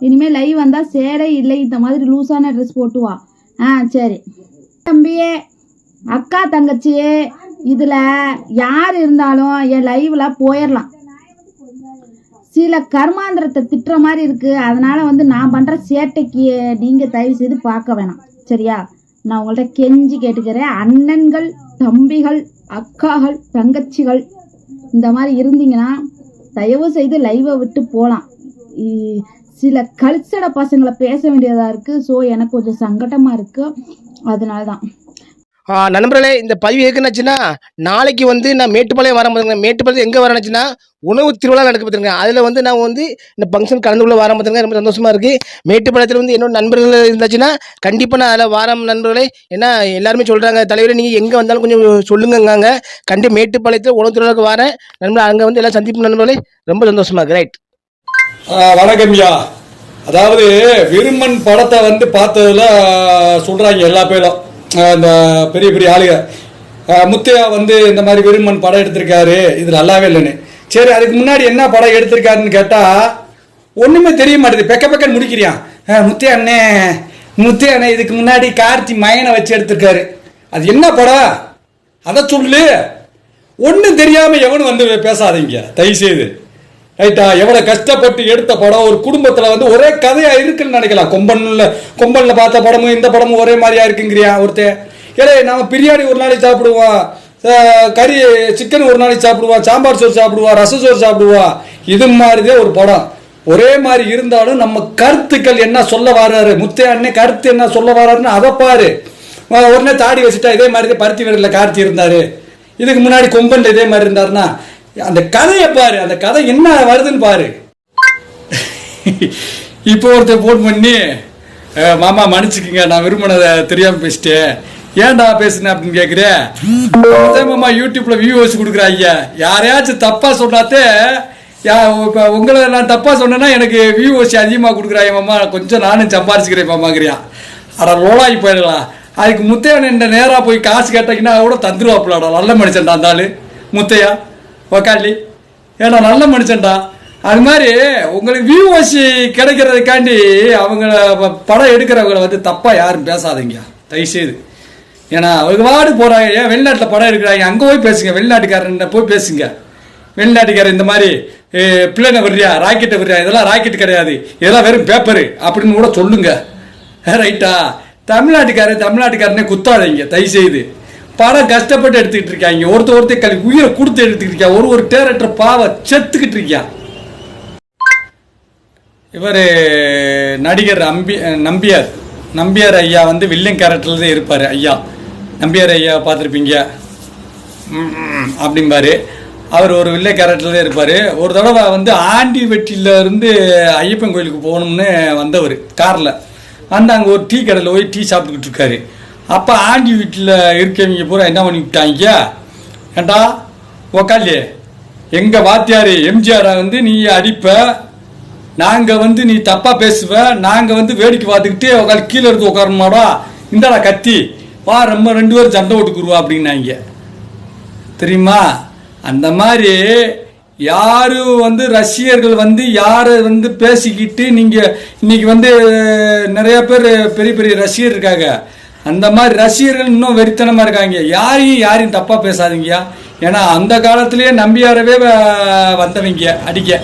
இனிமேல் லைவ் வந்தால் சேலை இல்லை இந்த மாதிரி லூஸான ட்ரெஸ் போட்டு வா ஆ சரி. தம்பியே அக்கா தங்கச்சியே இதில் யார் இருந்தாலும் என் லைவில் போயிடலாம் சில கர்மாந்திரத்தை திட்டுற மாதிரி இருக்கு. அதனால வந்து நான் பண்ற சேட்டைக்கு நீங்க தயவு செய்து பார்க்க வேணாம். சரியா? நான் உங்கள்ட்ட கெஞ்சி கேட்டுக்கிறேன். அண்ணன்கள் தம்பிகள் அக்காகள் தங்கச்சிகள் இந்த மாதிரி இருந்தீங்கன்னா தயவு செய்து லைவை விட்டு போகலாம் சில கல்ச்சட பசங்களை பேச வேண்டியதா இருக்கு. ஸோ எனக்கு கொஞ்சம் சங்கடமா இருக்கு. அதனால தான் நண்பர்களே இந்த பதிவு எதுக்குன்னாச்சுன்னா நாளைக்கு வந்து நான் மேட்டுப்பாளையம் வர பார்த்துங்க மேட்டுப்பாளையம் எங்கே வரணுச்சுன்னா உணவு திருவிழா நடக்க பார்த்துருங்க அதில் வந்து நான் வந்து இந்த ஃபங்க்ஷன் கலந்து கொள்ள வர பார்த்துருங்க ரொம்ப சந்தோஷமா இருக்கு. மேட்டுப்பாளையத்தில் வந்து என்னோட நண்பர்கள் இருந்தாச்சுன்னா கண்டிப்பாக நான் அதில் வாரம் நண்பர்களே. ஏன்னா எல்லாருமே சொல்கிறாங்க தலைவரே நீங்கள் எங்கே வந்தாலும் கொஞ்சம் சொல்லுங்கங்காங்க. கண்டி மேட்டுப்பாளையத்தில் உணவு திருவிழாவுக்கு வரேன். நண்பர்கள் அங்கே வந்து எல்லாம் சந்திப்பு நண்பர்களே. ரொம்ப சந்தோஷமா இருக்கு. ரைட் வணக்கம்யா. அதாவது விருமன் படத்தை வந்து பார்த்ததுல சொல்கிறாங்க எல்லா பேரும். இந்த பெரிய பெரிய ஆளுக. முத்தையா வந்து இந்த மாதிரி விருமன் படம் எடுத்திருக்காரு. இது நல்லாவே இல்லைன்னு. சரி அதுக்கு முன்னாடி என்ன படம் எடுத்திருக்காருன்னு கேட்டால் ஒன்றுமே தெரிய மாட்டேது பெக்க பெக்கன்னு முடிக்கிறியான் முத்தையா அண்ணே முத்தையா அண்ணே இதுக்கு முன்னாடி கார்த்தி மயனை வச்சு எடுத்திருக்காரு. அது என்ன படம் அதை சொல்லு. ஒன்றும் தெரியாமல் எவனும் வந்து பேசாதீங்க. தயவு செய்து ரைட்டா எவ்வளோ கஷ்டப்பட்டு எடுத்த படம். ஒரு குடும்பத்தில் வந்து ஒரே கதையாக இருக்குன்னு நினைக்கலாம். கொம்பனில் கொம்பனில் பார்த்த படமும் இந்த படமும் ஒரே மாதிரியா இருக்குங்கிறியா ஒருத்தர் ஏடே நாம பிரியாணி ஒரு நாளைக்கு சாப்பிடுவோம் கறி சிக்கன் ஒரு நாளைக்கு சாப்பிடுவோம் சாம்பார் சோறு சாப்பிடுவோம் ரச சோறு சாப்பிடுவோம் இது மாதிரிதான் ஒரு படம். ஒரே மாதிரி இருந்தாலும் நம்ம கருத்துக்கள் என்ன சொல்ல வர்றாரு முத்தையாண்ணே கருத்து என்ன சொல்ல வர்றாருன்னு அதை பாரு. உடனே தாடி வச்சுட்டா இதே மாதிரி தான் பருத்தி வீரில் கார்த்தி இருந்தார். இதுக்கு முன்னாடி கொம்பன் இதே மாதிரி இருந்தாருன்னா அந்த கதையை பாரு அந்த கதை என்ன வருதுன்னு பாரு. இப்போ ஒருத்தர் ஃபோன் பண்ணி மாமா மன்னிச்சுக்குங்க நான் விரும்பினதை தெரியாம பேசிட்டேன். ஏன்டா பேசுனேன் அப்படின்னு கேட்குறேன் மாமா யூடியூப்ல வியூவர்ஸ் கொடுக்குற ஐயா. யாரையாச்சும் தப்பா சொன்னாத்தே யா இப்போ உங்களை நான் தப்பா சொன்னேன்னா எனக்கு வியூவர்ஸ் அதிகமாக கொடுக்குறாங்க மாமா. கொஞ்சம் நானும் சம்பாரிச்சுக்கிறேன் மாமாங்கிறியா. அட லோலாகி போயிடலாம் அதுக்கு முத்தையன் நேராக போய் காசு கேட்டீங்கன்னா கூட தந்துருவாப்புலாடா. நல்ல மனுஷன் அந்த முத்தையா? உக்காளி. ஏன்னா நல்ல மனுஷன்டா. அது மாதிரி உங்களுக்கு வியூவர்ஸ் கிடைக்கிறதுக்காண்டி அவங்கள படம் எடுக்கிறவங்கள வந்து தப்பாக யாரும் பேசாதீங்க. தயவுசெய்து. ஏன்னா அவங்க வாடு போகிறாங்க ஏன் வெளிநாட்டில் படம் எடுக்கிறாங்க? அங்கே போய் பேசுங்க. வெளிநாட்டுக்காரன் போய் பேசுங்க. வெளிநாட்டுக்காரர் இந்த மாதிரி பிள்ளைனை வர்றியா? ராக்கெட்டை வர்றியா? இதெல்லாம் ராக்கெட் கிடையாது. இதெல்லாம் வெறும் பேப்பரு. அப்படின்னு கூட சொல்லுங்க. ரைட்டா தமிழ்நாட்டுக்காரர் தமிழ்நாட்டுக்காரனே குத்தாதீங்க. தயவுசெய்து. படம் கஷ்டப்பட்டு எடுத்துக்கிட்டு இருக்காங்க ஒருத்தர் ஒருத்தர் கல்வி உயிரை கொடுத்து எடுத்துக்கிட்டு இருக்கியா? ஒரு ஒரு டேரக்டர் பாவ செத்துக்கிட்டு இருக்கியா? இவர் நடிகர் அம்பி நம்பியார். நம்பியார் ஐயா வந்து வில்லன் கேரக்டரில் தான் இருப்பார் ஐயா. நம்பியார் ஐயா பார்த்துருப்பீங்க. அப்படிம்பாரு. அவர் ஒரு வில்லை கேரக்டரில் தான் இருப்பார். ஒரு தடவை வந்து ஆண்டி வெட்டியில இருந்து ஐயப்பன் கோயிலுக்கு போகணும்னு வந்தவர் காரில். வந்து அங்கே ஒரு டீ கடையில் போய் டீ சாப்பிட்டுக்கிட்டு இருக்காரு. அப்போ ஆண்டி வீட்டில் இருக்கவங்க பூரா என்ன பண்ணிவிட்டாங்க ஏண்டா? உக்காலே எங்கள் வாத்தியார் எம்ஜிஆரை வந்து நீ அடிப்ப நாங்கள் வந்து நீ தப்பாக பேசுவ நாங்கள் வந்து வேடிக்கை பார்த்துக்கிட்டே உட்காந்து கீழே இருந்து உட்காரமாடா இந்தாடா கத்தி. வா ரொம்ப ரெண்டு பேரும் சண்டை ஓட்டுக்குருவா அப்படின்னாங்க. தெரியுமா? அந்த மாதிரி யார் வந்து ரசிகர்கள் வந்து யாரை வந்து பேசிக்கிட்டு நீங்கள் இன்னைக்கு வந்து நிறைய பேர் பெரிய பெரிய ரசிகர் இருக்காங்க. அந்த மாதிரி ரசிகர்கள் இன்னும் வெறித்தனமாக இருக்காங்க. யாரையும் யாரையும் தப்பாக பேசாதீங்கயா ஏன்னா அந்த காலத்திலேயே நம்பியாரவே வ- வந்தவங்க அடிக்க.